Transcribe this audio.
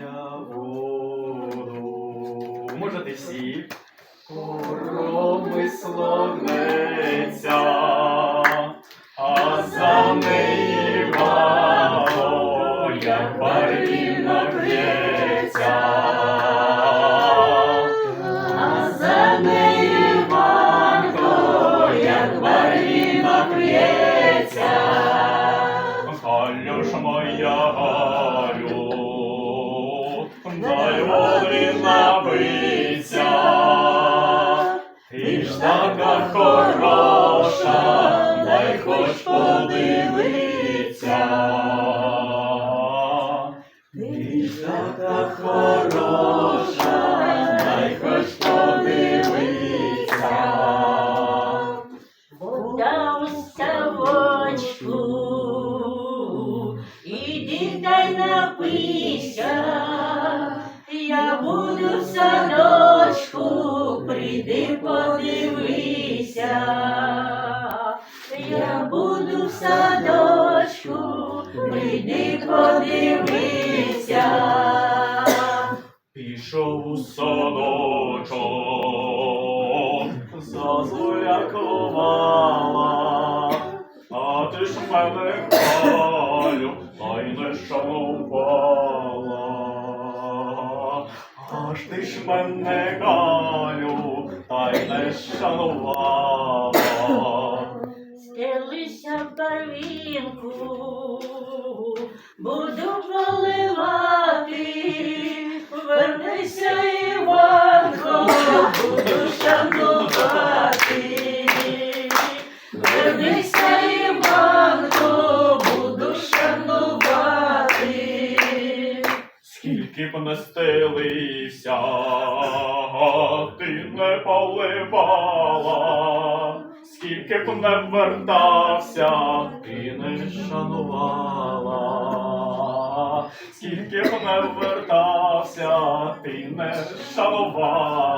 ля воду. Можете всі. Промисловниця, а за неї ваго, як барвінок в'ється. А за неї як барвінок в'ється. Галю моя дай води напиться. Ти ж така хороша, дай хоч подивиться. Ти ж така хороша, дай хоч подивиться. Вода у ставочку, іди дай напийся, я буду в садочку, прийди подивися, я буду в садочку, прийди подивися. Пішов у садочок, зазулякувала, а ти ж мене та й не шанувала. Мене Галю, та й не шанувала. Стелися в барвінку, буду поливати, вернися, Іванко, буду шанувати. Вернися, Іванко, буду шанувати. Скільки б не стелився, ти не поливала, скільки б не вертався, ти не шанувала, скільки б не вертався, ти не шанувала.